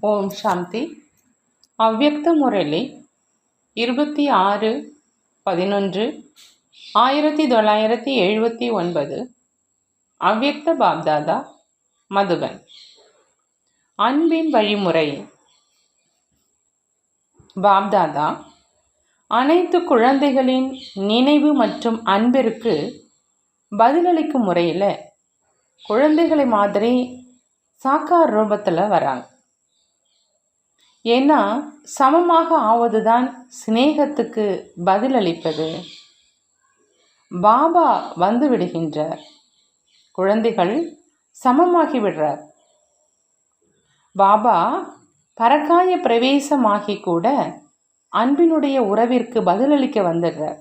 ஓம் சாந்தி. அவ்வக்த முரளி இருபத்தி ஆறு பதினொன்று ஆயிரத்தி தொள்ளாயிரத்தி எழுபத்தி ஒன்பது அவ்வக்த பாப்தாதா மதுபன். அன்பின் வழிமுறை. பாப்தாதா அனைத்து குழந்தைகளின் நினைவு மற்றும் அன்பிற்கு பதிலளிக்கும் முறையில் குழந்தைகளை மாதிரி சாக்கார் ரூபத்தில் வராங்க. ஏன்னா சமமாக ஆவதுதான் சிநேகத்துக்கு பதிலளிப்பது. பாபா வந்து விடுகின்றார் குழந்தைகள் சமமாகி விடுறார் பாபா பரக்காய பிரவேசமாகி கூட அன்பினுடைய உறவிற்கு பதிலளிக்க வந்துடுறார்.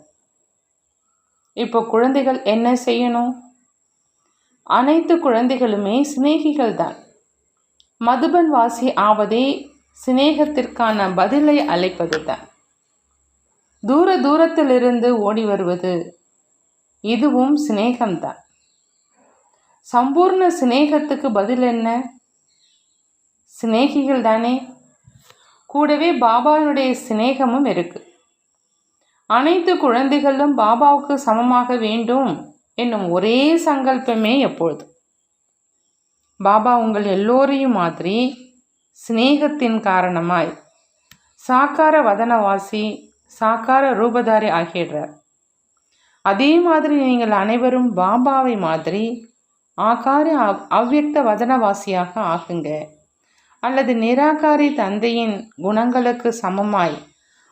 இப்போ குழந்தைகள் என்ன செய்யணும்? அனைத்து குழந்தைகளுமே சிநேகிகள் தான் மதுபன் வாசி ஆவதே சிநேகத்திற்கான பதிலை அழைப்பது தான் தூர தூரத்திலிருந்து ஓடி வருவது இதுவும் சிநேகம்தான் சம்பூர்ண சிநேகத்துக்கு பதில் என்ன? சிநேகிகள் தானே? கூடவே பாபாவுடைய சிநேகமும் இருக்கு. அனைத்து குழந்தைகளும் பாபாவுக்கு சமமாக வேண்டும் என்னும் ஒரே சங்கல்பமே எப்பொழுது. பாபா உங்கள் எல்லோரையும் மாதிரி சிநேகத்தின் காரணமாய். சாக்கார வதனவாசி சாக்கார ரூபதாரி ஆகிடுறார். அதே மாதிரி நீங்கள் அனைவரும் பாபாவை மாதிரி ஆகார அவ்வியக்த வதனவாசியாக ஆகுங்க. அல்லது நிராகாரி தந்தையின் குணங்களுக்கு சமமாய்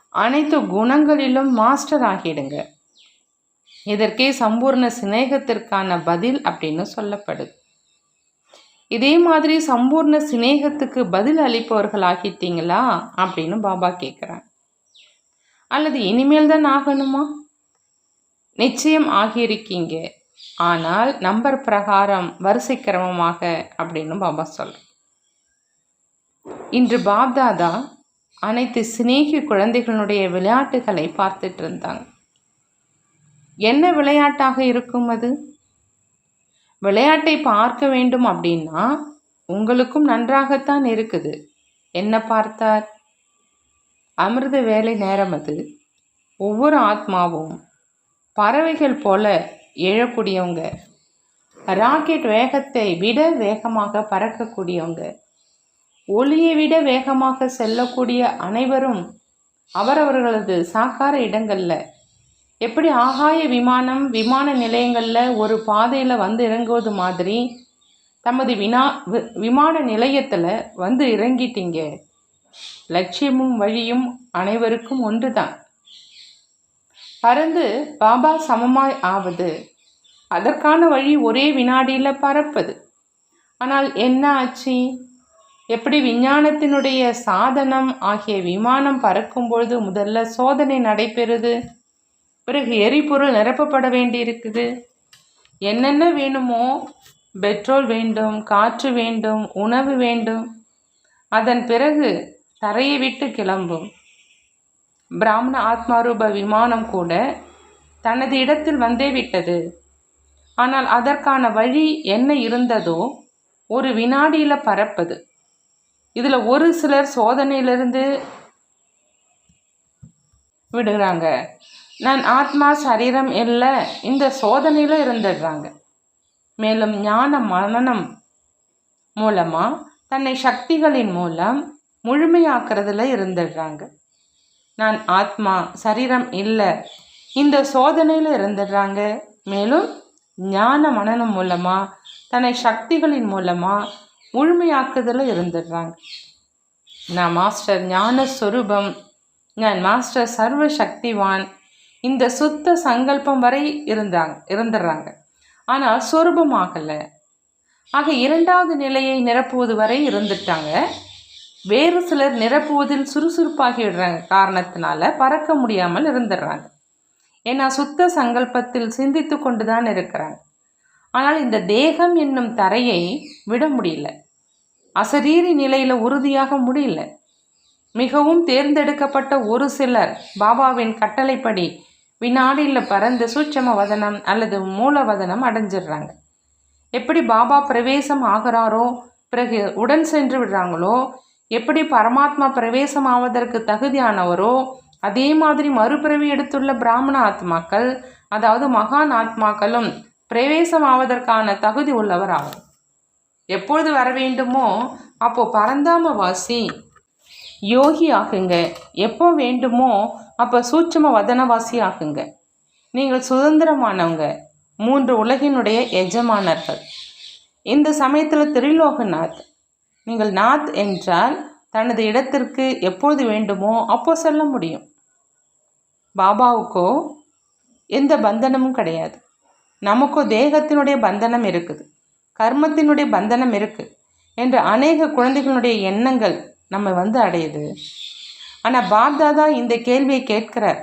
அனைத்து குணங்களிலும் மாஸ்டர் ஆகிடுங்க. இதற்கே சம்பூர்ண சிநேகத்திற்கான பதில் அப்படின்னு சொல்லப்படுது. இதே மாதிரி சம்பூர்ண சிநேகத்துக்கு பதில் அளிப்பவர்கள் ஆகிட்டீங்களா அப்படின்னு பாபா கேட்குறாங்க அல்லது இனிமேல் தான் ஆகணுமா? நிச்சயம் ஆகியிருக்கீங்க. ஆனால் நம்பர் பிரகாரம் வரிசை கிரமமாக அப்படின்னு பாபா சொல்கிறேன் இன்று பாப்தாதா அனைத்து சிநேகி குழந்தைகளுடைய விளையாட்டுகளை பார்த்துட்டு இருந்தாங்க. என்ன விளையாட்டாக இருக்கும் அது? விளையாட்டை பார்க்க வேண்டும் அப்படின்னா உங்களுக்கும் நன்றாகத்தான் இருக்குது. என்ன பார்த்தார்? அமிர்த வேலை நேரம் அது. ஒவ்வொரு ஆத்மாவும் பறவைகள் போல எழக்கூடியவங்க. ராக்கெட் வேகத்தை விட வேகமாக பறக்கக்கூடியவங்க. ஒளியை விட வேகமாக செல்லக்கூடிய அனைவரும் அவரவர்களது சாக்கார இடங்களில் எப்படி ஆகாய விமானம் விமான நிலையங்களில் ஒரு பாதையில் வந்து இறங்குவது மாதிரி தமது வினா விமான நிலையத்தில் வந்து இறங்கிட்டீங்க. லட்சியமும் வழியும் அனைவருக்கும் ஒன்று தான் பறந்து பாபா சமமாய் ஆவது. அதற்கான வழி ஒரே வினாடியில் பறப்பது. ஆனால் என்ன ஆச்சு? எப்படி விஞ்ஞானத்தினுடைய சாதனம் ஆகிய விமானம் பறக்கும்பொழுது முதல்ல சோதனை நடைபெறுது? பிறகு எரிபொருள் நிரப்பப்பட வேண்டியிருக்குது. என்னென்ன வேணுமோ பெட்ரோல் வேண்டும் காற்று வேண்டும் உணவு வேண்டும் அதன் பிறகு தரையை விட்டு கிளம்பும். பிராமண ஆத்மாரூப விமானம் கூட தனது இடத்தில் வந்தே விட்டது. ஆனால் அதற்கான வழி என்ன இருந்ததோ ஒரு வினாடியில் பறப்பது இதில் ஒரு சிலர் சோதனையிலிருந்து விடுகிறாங்க நான் ஆத்மா சரீரம் இல்லை இந்த சோதனையில் இருந்துடுறாங்க. மேலும் ஞான மனநம் மூலமாக தன்னை சக்திகளின் மூலம் முழுமையாக்குறதுல இருந்துடுறாங்க. நான் ஆத்மா சரீரம் இல்லை இந்த சோதனையில் இருந்துடுறாங்க. மேலும் ஞான மனநம் மூலமாக தன்னை சக்திகளின் மூலமாக முழுமையாக்குதல இருந்துடுறாங்க. நான் மாஸ்டர் ஞான ஸ்வரூபம் நான் மாஸ்டர் சர்வ சக்திவான் இந்த சுத்த சங்கல்பம் வரை இருந்தாங்க இருந்துடுறாங்க. ஆனால் சொரூபமாகலை. ஆக இரண்டாவது நிலையை நிரப்புவது வரை இருந்துட்டாங்க. வேறு சிலர் நிரப்புவதில் சுறுசுறுப்பாகி விடுறாங்க காரணத்தினால பறக்க முடியாமல் இருந்துடுறாங்க. ஏன்னா சுத்த சங்கல்பத்தில் சிந்தித்து கொண்டு தான் இருக்கிறாங்க. ஆனால் இந்த தேகம் என்னும் தரையை விட முடியல. அசரீரி நிலையில் உறுதியாக முடியல. மிகவும் தேர்ந்தெடுக்கப்பட்ட ஒரு சிலர் பாபாவின் கட்டளைப்படி வினாடியில் பறந்து சூட்சம வதனம் அல்லது மூலவதனம் அடைஞ்சிடுறாங்க. எப்படி பாபா பிரவேசம் ஆகிறாரோ பிறகு உடன் சென்று விடுறாங்களோ எப்படி பரமாத்மா பிரவேசம் ஆவதற்கு தகுதியானவரோ அதே மாதிரி மறுபிறவி எடுத்துள்ள பிராமண ஆத்மாக்கள் அதாவது மகான் ஆத்மாக்களும் பிரவேசம் ஆவதற்கான தகுதி உள்ளவராகும் எப்பொழுது வர வேண்டுமோ அப்போ பரந்தாமவாசி யோகி ஆகுங்க எப்போ வேண்டுமோ அப்போ சூட்சும வதனவாசி ஆகுங்க நீங்கள் சுதந்திரமானவங்க. மூன்று உலகினுடைய எஜமானர்கள். இந்த சமயத்தில் திரிலோகநாத் நீங்கள் நாத் என்றால் தனது இடத்திற்கு எப்போது வேண்டுமோ அப்போ சொல்ல முடியும். பாபாவுக்கோ எந்த பந்தனமும் கிடையாது. நமக்கோ தேகத்தினுடைய பந்தனம் இருக்குது. கர்மத்தினுடைய பந்தனம் இருக்குது. என்று அநேக குழந்தைகளுடைய எண்ணங்கள் நம்ம வந்து அடையுது. ஆனால் பாப்தாதா இந்த கேள்வியை கேட்கிறார்.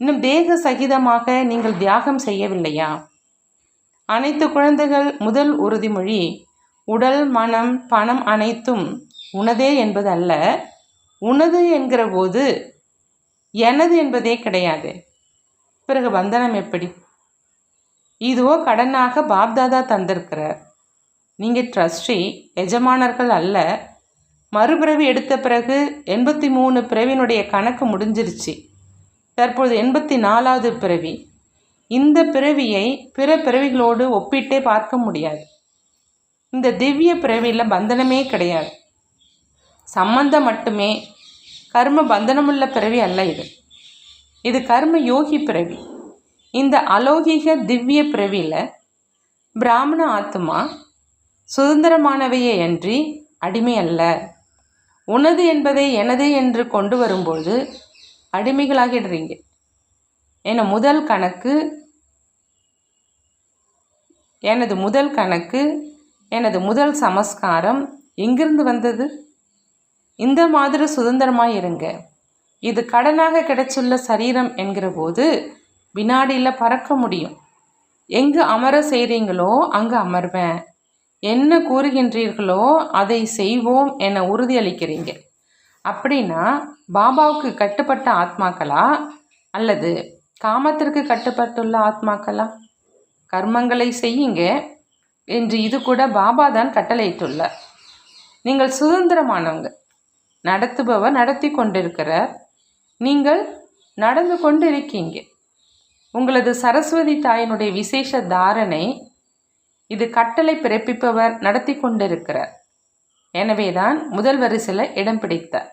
இன்னும் தேக சகிதமாக நீங்கள் தியாகம் செய்யவில்லையா? அனைத்து குழந்தைகள் முதல் உறுதிமொழி உடல் மனம் பணம் அனைத்தும் உனதே என்பது அல்ல உனது என்கிற போது எனது என்பதே கிடையாது. பிறகு வந்தனம் எப்படி? இதுவோ கடனாக பாப்தாதா தந்திருக்கிறார். நீங்கள் ட்ரஸ்டி எஜமானர்கள் அல்ல மறுபிறவி எடுத்த பிறகு எண்பத்தி மூணு பிறவினுடைய கணக்கு முடிஞ்சிருச்சு. தற்பொழுது எண்பத்தி நாலாவது பிறவி. இந்த பிறவியை பிற பிறவிகளோடு ஒப்பிட்டே பார்க்க முடியாது. இந்த திவ்ய பிறவியில் பந்தனமே கிடையாது. சம்பந்தம் மட்டுமே கர்ம பந்தனமுள்ள பிறவி அல்ல இது. இது கர்ம யோகி பிறவி. இந்த அலௌகிக திவ்ய பிறவியில் பிராமண ஆத்மா சுதந்திரமானவையே அன்றி அடிமை அல்ல. உனது என்பதை எனது என்று கொண்டு வரும்போது அடிமைகளாகிடுறீங்க. ஏன்னா முதல் கணக்கு எனது முதல் கணக்கு எனது முதல் சமஸ்காரம் எங்கிருந்து வந்தது? இந்த மாதிரி சுதந்திரமாக இருங்க இது கடனாக கிடைச்சுள்ள சரீரம் என்கிற போது வினாடியில் பறக்க முடியும். எங்கு அமர செய்கிறீங்களோ அங்கு அமர்வேன். என்ன கூறுகின்றீர்களோ அதை செய்வோம் என உறுதியளிக்கிறீங்க. அப்படின்னா பாபாவுக்கு கட்டுப்பட்ட ஆத்மாக்களா? அல்லது காமத்திற்கு கட்டுப்பட்டுள்ள ஆத்மாக்களா? கர்மங்களை செய்யுங்க என்று இது கூட பாபா தான் கட்டளையிட்டுள்ளார். நீங்கள் சுதந்திரமானவங்க. நடத்துபவர் நடத்தி கொண்டிருக்கிறார். நீங்கள் நடந்து கொண்டு இருக்கீங்க. உங்களது சரஸ்வதி தாயினுடைய விசேஷ தாரணை இது கட்டளை பிறப்பிப்பவர் நடத்தி கொண்டிருக்கிறார். எனவேதான் முதல் வரிசையில் இடம் பிடித்தார்.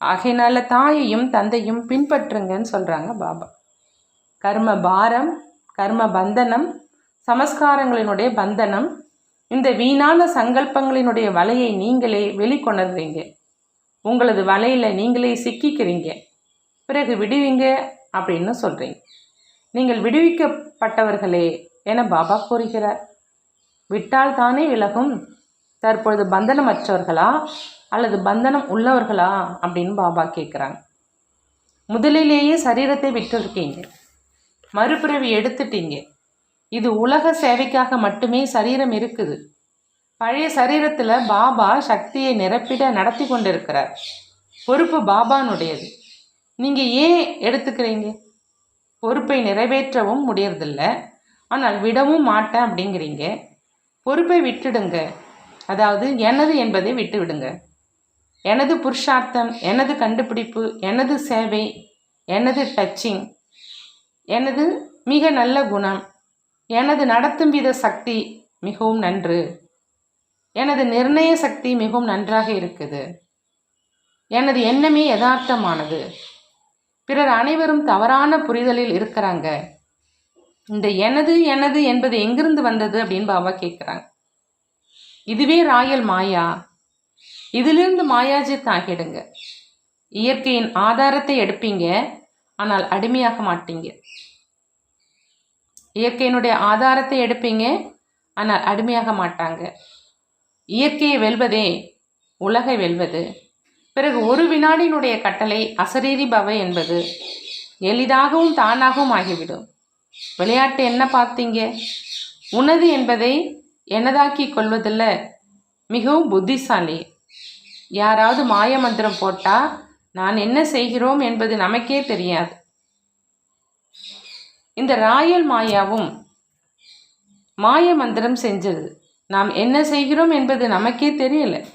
ஆகையினால தாயையும் தந்தையும் பின்பற்றுங்கன்னு சொல்கிறாங்க பாபா. கர்ம பாரம் கர்ம பந்தனம் சமஸ்காரங்களினுடைய பந்தனம் இந்த வீணான சங்கல்பங்களினுடைய வலையை நீங்களே வெளிக்கொணர்றீங்க. உங்களது வலையில் நீங்களே சிக்கிக்கிறீங்க. பிறகு விடுவீங்க அப்படின்னு சொல்கிறீங்க நீங்கள் விடுவிக்கப்பட்டவர்களே என பாபா கூறுகிறார். விட்டால் தானே விலகும்? தற்பொழுது பந்தனமற்றவர்களா? அல்லது பந்தனம் உள்ளவர்களா? அப்படின்னு பாபா கேட்குறாங்க. முதலிலேயே சரீரத்தை விட்டுருக்கீங்க. மறுபிறவி எடுத்துட்டீங்க. இது உலக சேவைக்காக மட்டுமே சரீரம் இருக்குது. பழைய சரீரத்தில் பாபா சக்தியை நிரப்பிட நடத்தி கொண்டிருக்கிறார். பொறுப்பு பாபானுடையது. நீங்கள் ஏன் எடுத்துக்கிறீங்க? பொறுப்பை நிறைவேற்றவும் முடியறதில்ல. ஆனால் விடவும் மாட்டேன் அப்படிங்கிறீங்க. பொறுப்பை விட்டுடுங்க. அதாவது எனது என்பதை விட்டுவிடுங்க. எனது புருஷார்த்தம் எனது கண்டுபிடிப்பு எனது சேவை எனது டச்சிங் எனது மிக நல்ல குணம் எனது நடத்தும் வித சக்தி மிகவும் நன்று. எனது நிர்ணய சக்தி மிகவும் நன்றாக இருக்குது. எனது எண்ணமே யதார்த்தமானது. பிறர் அனைவரும் தவறான புரிதலில் இருக்கிறாங்க. இந்த எனது எனது என்பது எங்கிருந்து வந்தது அப்படின்னு பாபா கேட்குறாங்க இதுவே ராயல் மாயா. இதிலிருந்து மாயாஜித் ஆகிடுங்க இயற்கையின் ஆதாரத்தை எடுப்பீங்க ஆனால் அடிமையாக மாட்டீங்க. இயற்கையினுடைய ஆதாரத்தை எடுப்பீங்க ஆனால் அடிமையாக மாட்டாங்க. இயற்கையை வெல்வதே உலகை வெல்வது. பிறகு ஒரு வினாடியினுடைய கட்டளை அசரீரி பவ என்பது எளிதாகவும் தானாகவும் ஆகிவிடும். விளையாட்டு என்ன பார்த்தீங்க? உனது என்பதை எனதாக்கி கொள்வதில் மிகவும் புத்திசாலி. யாராவது மாய மந்திரம் போட்டால் நான் என்ன செய்கிறோம் என்பது நமக்கே தெரியாது. இந்த ராயல் மாயாவும் மாய மந்திரம் செஞ்சது. நாம் என்ன செய்கிறோம் என்பது நமக்கே தெரியல.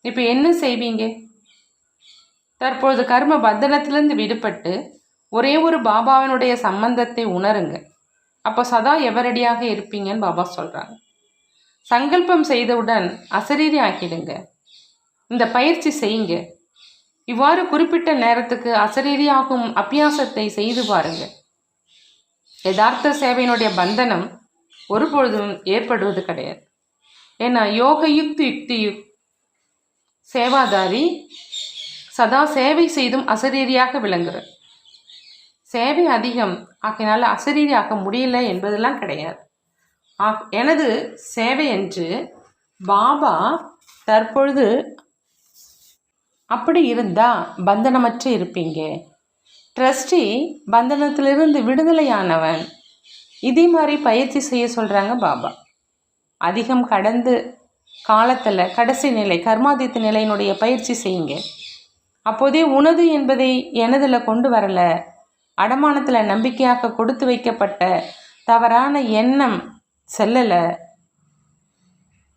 இப்போ என்ன செய்வீங்க? தற்பொழுது கர்ம பந்தனத்திலிருந்து விடுபட்டு ஒரே ஒரு பாபாவினுடைய சம்பந்தத்தை உணருங்க. அப்போ சதா எவரடியாக இருப்பீங்கன்னு பாபா சொல்கிறாங்க சங்கல்பம் செய்தவுடன் அசரீரி ஆக்கிடுங்க. இந்த பயிற்சி செய்யுங்க. இவ்வாறு குறிப்பிட்ட நேரத்துக்கு அசரீரியாகும் அபியாசத்தை செய்து பாருங்க. யதார்த்த சேவையினுடைய பந்தனம் ஒருபொழுதும் ஏற்படுவது கிடையாது. ஏன்னா யோக யுக்தி யுக்தி யுக் சேவாதாரி சதா சேவை செய்தும் அசரீரியாக விளங்குறார். சேவை அதிகம் ஆகையினால அசரீரி ஆக்க முடியல என்பதெல்லாம் கிடையாது. ஆ- எனது சேவை என்று பாபா தற்பொழுது அப்படி இருந்தால் பந்தனமற்று இருப்பீங்க. ட்ரஸ்டி பந்தனத்திலிருந்து விடுதலையானவன். இதே மாதிரி பயிற்சி செய்ய சொல்கிறாங்க பாபா. அதிகம் கடந்து காலத்தில் கடைசி நிலை கர்மாதித்த நிலையினுடைய பயிற்சி செய்யுங்க. அப்போதே உனது என்பதை எனதில் கொண்டு வரலை. அடமானத்தில் நம்பிக்கையாக கொடுத்து வைக்கப்பட்ட தவறான எண்ணம் செல்லலை.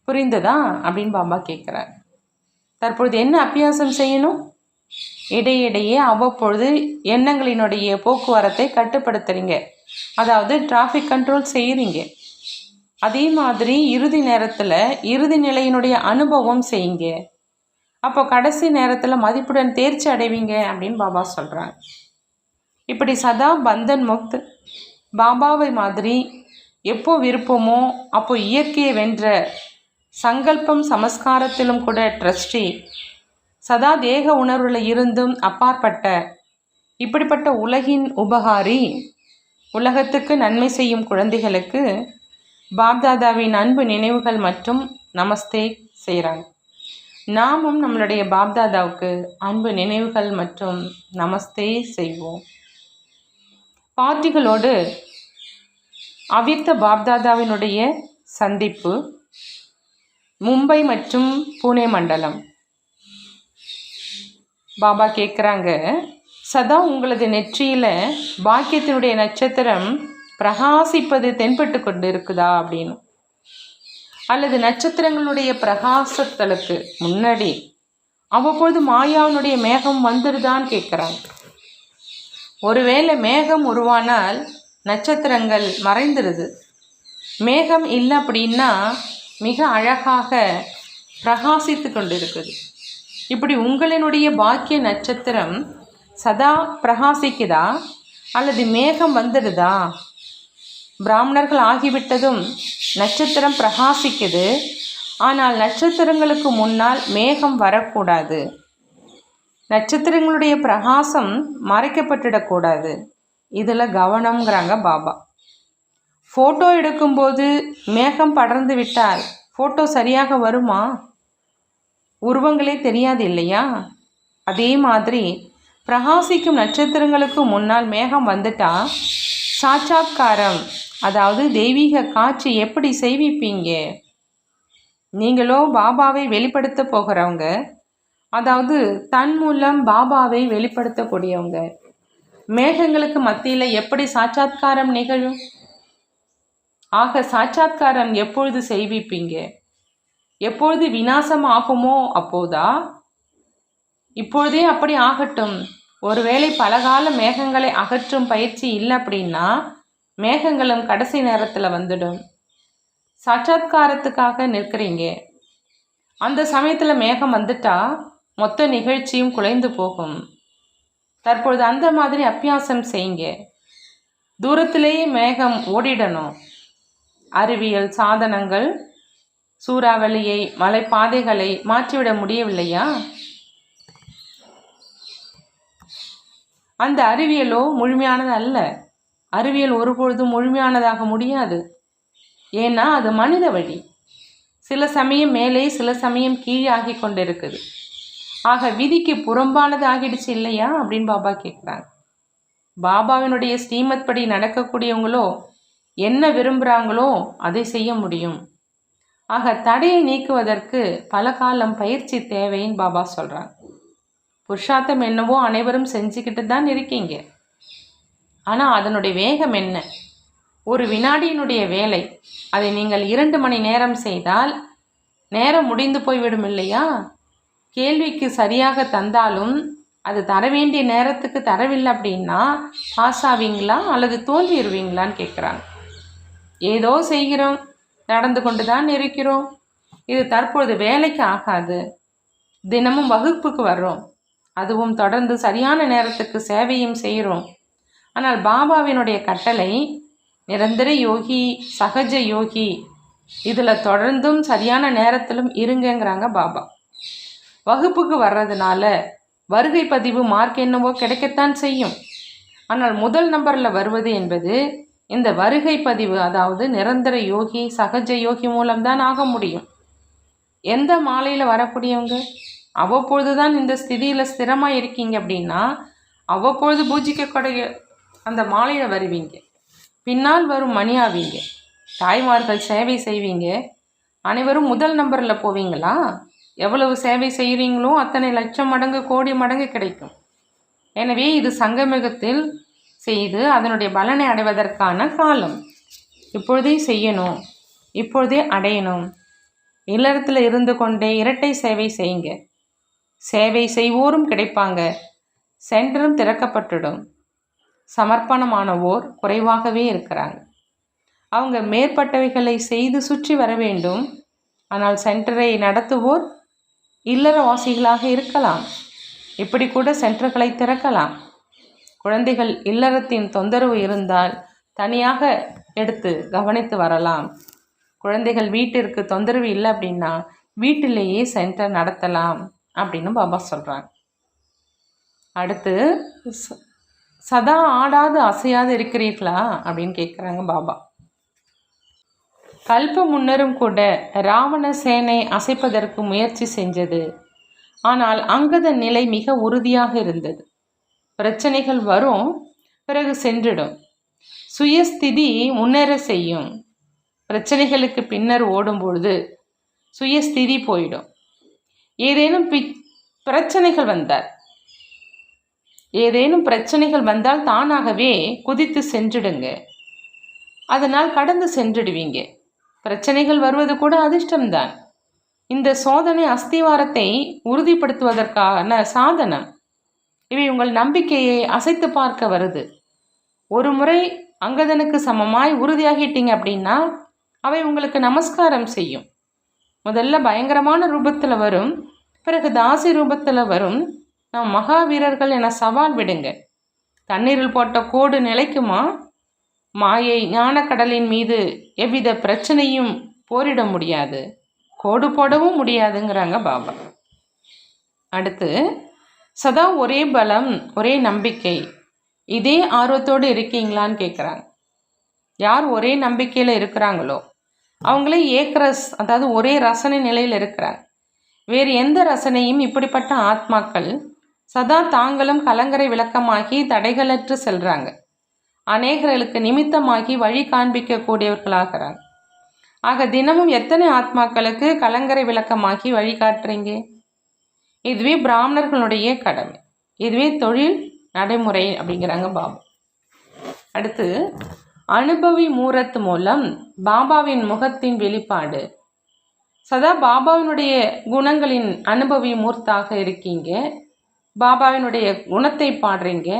புரிந்ததா? அப்படின்னு பாபா கேட்குறார் தற்பொழுது என்ன அபியாசம் செய்யணும்? இடையிடையே அவ்வப்பொழுது எண்ணங்களினுடைய போக்குவரத்தை கட்டுப்படுத்துறீங்க. அதாவது டிராஃபிக் கண்ட்ரோல் செய்கிறீங்க அதே மாதிரி இறுதி நேரத்தில் இறுதி நிலையினுடைய அனுபவம் செய்யுங்க. அப்போ கடைசி நேரத்தில் மதிப்புடன் தேர்ச்சி அடைவீங்க அப்படின்னு பாபா சொல்கிறாங்க இப்படி சதா பந்தன் முக்த் பாபாவை மாதிரி எப்போ விருப்பமோ அப்போ இயற்கையை வென்ற சங்கல்பம் சமஸ்காரத்திலும் கூட ட்ரஸ்டி சதா தேக உணர்வில் இருந்தும் அப்பாற்பட்ட இப்படிப்பட்ட உலகின் உபகாரி உலகத்துக்கு நன்மை செய்யும் குழந்தைகளுக்கு பாப்தாதாவின் அன்பு நினைவுகள் மற்றும் நமஸ்தே செய்கிறாங்க நாமும் நம்மளுடைய பாப்தாதாவுக்கு அன்பு நினைவுகள் மற்றும் நமஸ்தே செய்வோம். பாட்டிகளோடு அவித்த பாப்தாதாவினுடைய சந்திப்பு மும்பை மற்றும் புனே மண்டலம். பாபா கேட்குறாங்க சதா உங்களது நெற்றியில் பாக்கியத்தினுடைய நட்சத்திரம் பிரகாசிப்பது தென்பட்டு கொண்டு இருக்குதா அப்படின்னு. அல்லது நட்சத்திரங்களுடைய பிரகாசத்தலுக்கு முன்னாடி அவ்வப்பொழுது மாயாவினுடைய மேகம் வந்துடுதான்னு கேட்குறாங்க ஒருவேளை மேகம் உருவானால் நட்சத்திரங்கள் மறைந்துடுது மேகம் இல்லை அப்படின்னா மிக அழகாக பிரகாசித்து கொண்டு இருக்குது இப்படி உங்களினுடைய பாக்கிய நட்சத்திரம் சதா பிரகாசிக்குதா? அல்லது மேகம் வந்துடுதா? பிராமணர்கள் ஆகிவிட்டதும் நட்சத்திரம் பிரகாசிக்குது. ஆனால் நட்சத்திரங்களுக்கு முன்னால் மேகம் வரக்கூடாது. நட்சத்திரங்களுடைய பிரகாசம் மறைக்கப்பட்டுடக்கூடாது. இதில் கவனம்ங்கிறாங்க பாபா. ஃபோட்டோ எடுக்கும்போது மேகம் படர்ந்து விட்டால் ஃபோட்டோ சரியாக வருமா? உருவங்களே தெரியாது இல்லையா? அதே மாதிரி பிரகாசிக்கும் நட்சத்திரங்களுக்கு முன்னால் மேகம் வந்துட்டா சாட்சாத்காரம் அதாவது தெய்வீக காட்சி எப்படி செய்விப்பீங்க? நீங்களோ பாபாவை வெளிப்படுத்த போகிறவங்க அதாவது தன் மூலம் பாபாவை வெளிப்படுத்தக்கூடியவங்க. மேகங்களுக்கு மத்தியில் எப்படி சாட்சாத்காரம் நிகழும்? ஆக சாட்சாத்காரம் எப்பொழுது செய்விப்பீங்க? எப்பொழுது விநாசம் ஆகுமோ அப்போதா? இப்பொழுதே அப்படி ஆகட்டும். ஒருவேளை பலகால மேகங்களை அகற்றும் பயிற்சி இல்லை அப்படின்னா மேகங்களும் கடைசி நேரத்தில் வந்துடும். சாட்சாத்காரத்துக்காக நிற்கிறீங்க. அந்த சமயத்தில் மேகம் வந்துட்டா மொத்த நிகழ்ச்சியும் குலைந்து போகும். தற்பொழுது அந்த மாதிரி அபியாசம் செய்யுங்க. தூரத்திலேயே மேகம் ஓடிடணும். அறிவியல் சாதனங்கள் சூறாவளியை மலைப்பாதைகளை மாற்றிவிட முடியவில்லையா? அந்த அறிவியலோ முழுமையானது அல்ல. அறிவியல் ஒருபொழுதும் முழுமையானதாக முடியாது. ஏன்னா அது மனித வழி. சில சமயம் மேலே சில சமயம் கீழே கொண்டிருக்குது. ஆக விதிக்கு புறம்பானது ஆகிடுச்சு இல்லையா? அப்படின்னு பாபா கேட்குறாங்க பாபாவினுடைய ஸ்ரீமத் படி நடக்கக்கூடியவங்களோ என்ன விரும்புகிறாங்களோ அதை செய்ய முடியும். ஆக தடையை நீக்குவதற்கு பல காலம் பயிற்சி தேவைன்னு பாபா சொல்கிறாங்க புருஷார்த்தம் என்னவோ அனைவரும் செஞ்சுக்கிட்டு தான் இருக்கீங்க. ஆனால் அதனுடைய வேகம் என்ன? ஒரு வினாடியினுடைய வேலை. அதை நீங்கள் இரண்டு மணி நேரம் செய்தால் நேரம் முடிந்து போய்விடும் இல்லையா? கேள்விக்கு சரியாக தந்தாலும் அது தர வேண்டிய நேரத்துக்கு தரவில்லை அப்படின்னா பாஸ் ஆவீங்களா அல்லது தோல்விடுவீங்களான்னு கேட்குறாங்க. ஏதோ செய்கிறோம் நடந்து கொண்டு தான் இருக்கிறோம். இது தற்பொழுது வேலைக்கு ஆகாது. தினமும் வகுப்புக்கு வர்றோம். அதுவும் தொடர்ந்து சரியான நேரத்துக்கு சேவையும் செய்கிறோம். ஆனால் பாபாவினுடைய கட்டளை நிரந்தர யோகி சகஜ யோகி இதில் தொடர்ந்தும் சரியான நேரத்திலும் இருங்கங்கிறாங்க பாபா. வகுப்புக்கு வர்றதுனால வருகை பதிவு மார்க் என்னவோ கிடைக்கத்தான் செய்யும். ஆனால் முதல் நம்பரில் வருவது என்பது இந்த வருகை பதிவு அதாவது நிரந்தர யோகி சகஜ யோகி மூலம்தான் ஆக முடியும். எந்த மாலையில் வரக்கூடியவங்க? அவ்வப்பொழுது தான் இந்த ஸ்திதியில் ஸ்திரமாக இருக்கீங்க அப்படின்னா அவ்வப்பொழுது பூஜிக்கக்கூடிய அந்த மாலையில் வருவீங்க. பின்னால் வரும் மணியாவீங்க. தாய்மார்கள் சேவை செய்வீங்க. அனைவரும் முதல் நம்பரில் போவீங்களா? எவ்வளவு சேவை செய்கிறீங்களோ அத்தனை லட்சம் மடங்கு கோடி மடங்கு கிடைக்கும். எனவே இது சங்கமிகத்தில் செய்து அதனுடைய பலனை அடைவதற்கான காலம். இப்பொழுதே செய்யணும் இப்பொழுதே அடையணும். இல்லறத்தில் இருந்து கொண்டே இரட்டை சேவை செய்யுங்க. சேவை செய்வோரும் கிடைப்பாங்க. சென்டரும் திறக்கப்பட்டுடும். சமர்ப்பணமானவோர் குறைவாகவே இருக்கிறாங்க. அவங்க மேற்பட்டவைகளை செய்து சுற்றி வர வேண்டும். ஆனால் சென்டரை நடத்துவோர் இல்லறவாசிகளாக இருக்கலாம். இப்படி கூட சென்டர்களை திறக்கலாம். குழந்தைகள் இல்லறத்தின் தொந்தரவு இருந்தால் தனியாக எடுத்து கவனித்து வரலாம். குழந்தைகள் வீட்டிற்கு தொந்தரவு இல்லை அப்படின்னா வீட்டிலேயே சென்டர் நடத்தலாம் அப்படின்னு பாபா சொல்கிறாங்க அடுத்து சதா ஆடாது அசையாது இருக்கிறீர்களா அப்படின்னு கேட்குறாங்க பாபா. கல்ப முன்னரும் கூட ராவண சேனை அசைப்பதற்கு முயற்சி செஞ்சது. ஆனால் அங்கதன் நிலை மிக உறுதியாக இருந்தது. பிரச்சனைகள் வரும் பிறகு சென்றிடும். சுயஸ்திதி முன்னேற செய்யும். பிரச்சனைகளுக்கு பின்னர் ஓடும் பொழுது சுயஸ்திதி போயிடும். ஏதேனும் பி பிரச்சனைகள் வந்தார் ஏதேனும் பிரச்சனைகள் வந்தால் தானாகவே குதித்து சென்றுடுங்க. அதனால் கடந்து சென்றுடுவீங்க. பிரச்சனைகள் வருவது கூட அதிர்ஷ்டம்தான். இந்த சோதனை அஸ்திவாரத்தை உறுதிப்படுத்துவதற்கான சாதனம். இவை உங்கள் நம்பிக்கையை அசைத்து பார்க்க வருது. ஒரு முறை அங்கதனுக்கு சமமாய் உறுதியாகிட்டீங்க அப்படின்னா அவை உங்களுக்கு நமஸ்காரம் செய்யும். முதல்ல பயங்கரமான ரூபத்தில் வரும் பிறகு தாசி ரூபத்தில் வரும். நாம் மகாவீரர்கள் என சவால் விடுங்க. தண்ணீரில் போட்ட கோடு நிலைக்குமா? மாயை ஞானக்கடலின் மீது எவ்வித பிரச்சனையும் போரிட முடியாது. கோடு போடவும் முடியாதுங்கிறாங்க பாபா. அடுத்து சதா ஒரே பலம் ஒரே நம்பிக்கை. இதே ஆர்வத்தோடு இருக்கீங்களான்னு கேட்குறாங்க யார் ஒரே நம்பிக்கையில் இருக்கிறாங்களோ அவங்களே ஏக்ரஸ் அதாவது ஒரே ரசனை நிலையில் இருக்கிறாங்க. வேறு எந்த ரசனையும் இப்படிப்பட்ட ஆத்மாக்கள் சதா தாங்களும் கலங்கரை விளக்கமாகி தடைகளற்று செல்கிறாங்க அநேகர்களுக்கு நிமித்தமாகி வழி காண்பிக்கக்கூடியவர்களாகிறாங்க ஆக தினமும் எத்தனை ஆத்மாக்களுக்கு கலங்கரை விளக்கமாகி வழிகாட்டுறீங்க இதுவே பிராமணர்களுடைய கடமை. இதுவே தொழில் நடைமுறை அப்படிங்கிறாங்க பாபா. அடுத்து அனுபவி மூரத் மூலம் பாபாவின் முகத்தின் வெளிப்பாடு. சதா பாபாவினுடைய குணங்களின் அனுபவி மூர்த்தாக இருக்கீங்க. பாபாவினுடைய குணத்தை பாடுறீங்க.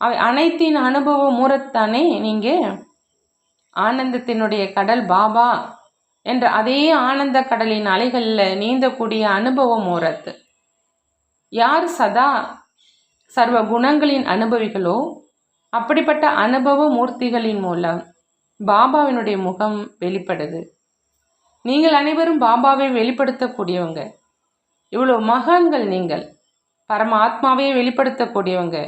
அவை அனைத்தின் அனுபவ மூரத்தானே நீங்கள் ஆனந்தத்தினுடைய கடல் பாபா என்ற அதே ஆனந்த கடலின் அலைகளில் நீந்தக்கூடிய அனுபவ மூரத்து. யார் சதா சர்வ குணங்களின் அனுபவிகளோ அப்படிப்பட்ட அனுபவ மூர்த்திகளின் மூலம் பாபாவினுடைய முகம் வெளிப்படுது. நீங்கள் அனைவரும் பாபாவை வெளிப்படுத்தக்கூடியவங்க. இவ்வளோ மகான்கள் நீங்கள். பரம வெளிப்படுத்தக்கூடியவங்க.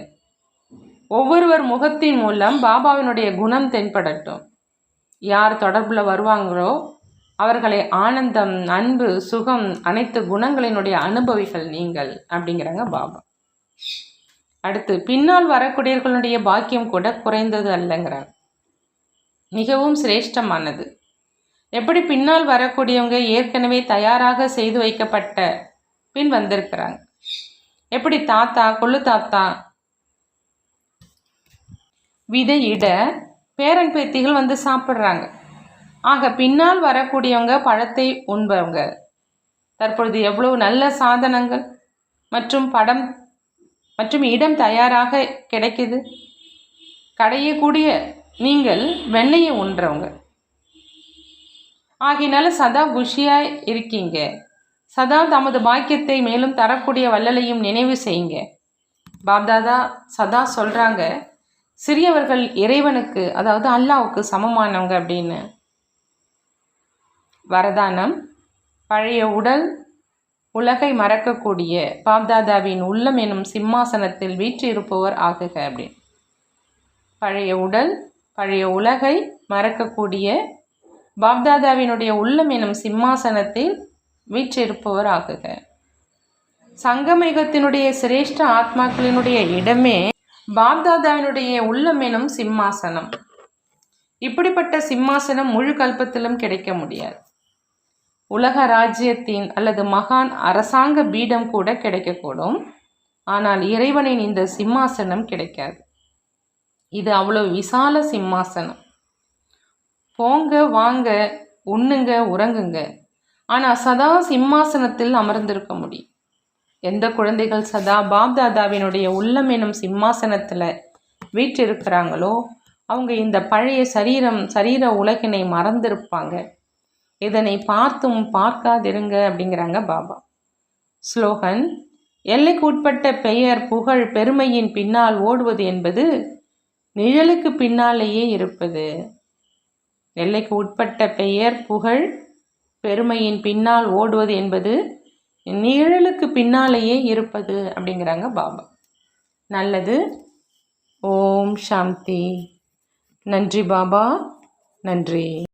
ஒவ்வொருவர் முகத்தின் மூலம் பாபாவினுடைய குணம் தென்படட்டும். யார் தொடர்பில் வருவாங்களோ அவர்களை ஆனந்தம் அன்பு சுகம் அனைத்து குணங்களினுடைய அனுபவிகள் நீங்கள் அப்படிங்கிறாங்க பாபா. அடுத்து பின்னால் வரக்கூடியவர்களுடைய பாக்கியம் கூட குறைந்தது அல்லங்கிறாங்க. மிகவும் சிரேஷ்டமானது. எப்படி பின்னால் வரக்கூடியவங்க ஏற்கனவே தயாராக செய்து வைக்கப்பட்ட பின் வந்திருக்கிறாங்க. எப்படி தாத்தா கொள்ளு தாத்தா விதையிட பேரன் பேத்திகள் வந்து சாப்பிட்றாங்க. ஆக பின்னால் வரக்கூடியவங்க பழத்தை உண்பவங்க. தற்பொழுது எவ்வளோ நல்ல சாதனங்கள் மற்றும் படம் மற்றும் இடம் தயாராக கிடைக்குது. கடையக்கூடிய நீங்கள் வெண்ணெயை உண்றவங்க. ஆகினால சதா குஷியாக இருக்கீங்க. சதா தமது பாக்கியத்தை மேலும் தரக்கூடிய வள்ளலையும் நினைவு செய்யுங்க. பாப்தாதா சதா சொல்கிறாங்க சிறியவர்கள் இறைவனுக்கு அதாவது அல்லாவுக்கு சமமானவங்க அப்படின்னு. வரதானம் பழைய உடல் உலகை மறக்கக்கூடிய பாப்தாதாவின் உள்ளம் எனும் சிம்மாசனத்தில் வீற்றிருப்பவர் ஆகுக அப்படின்னு. பழைய உடல் பழைய உலகை மறக்கக்கூடிய பாப்தாதாவினுடைய உள்ளம் எனும் சிம்மாசனத்தில் வீற்றிருப்பவர் ஆகுக. சங்கமேகத்தினுடைய சிரேஷ்ட ஆத்மாக்களினுடைய இடமே பாப்தாதாவினுடைய உள்ளமெனும் சிம்மாசனம். இப்படிப்பட்ட சிம்மாசனம் முழு கல்பத்திலும் கிடைக்க முடியாது. உலக ராஜ்யத்தின் அல்லது மகான் அரசாங்க பீடம் கூட கிடைக்கக்கூடும். ஆனால் இறைவனின் இந்த சிம்மாசனம் கிடைக்காது. இது அவ்வளோ விசால சிம்மாசனம். போங்க வாங்க உண்ணுங்க உறங்குங்க. ஆனால் சதா சிம்மாசனத்தில் அமர்ந்திருக்க முடியும். எந்த குழந்தைகள் சதா பாப்தாதாவினுடைய உள்ளம் எனும் சிம்மாசனத்தில் வீற்றிருக்கிறாங்களோ அவங்க இந்த பழைய சரீரம் சரீர உலகினை மறந்திருப்பாங்க. இதனை பார்த்தும் பார்க்காதிருங்க அப்படிங்கிறாங்க பாபா. ஸ்லோகன் எல்லைக்கு உட்பட்ட பெயர் புகழ் பெருமையின் பின்னால் ஓடுவது என்பது நிழலுக்கு பின்னாலேயே இருப்பது. எல்லைக்கு உட்பட்ட பெயர் புகழ் பெருமையின் பின்னால் ஓடுவது என்பது நிழலுக்கு பின்னாலேயே இருப்பது அப்படிங்கிறாங்க பாபா. நல்லது. ஓம் சாந்தி. நன்றி பாபா. நன்றி.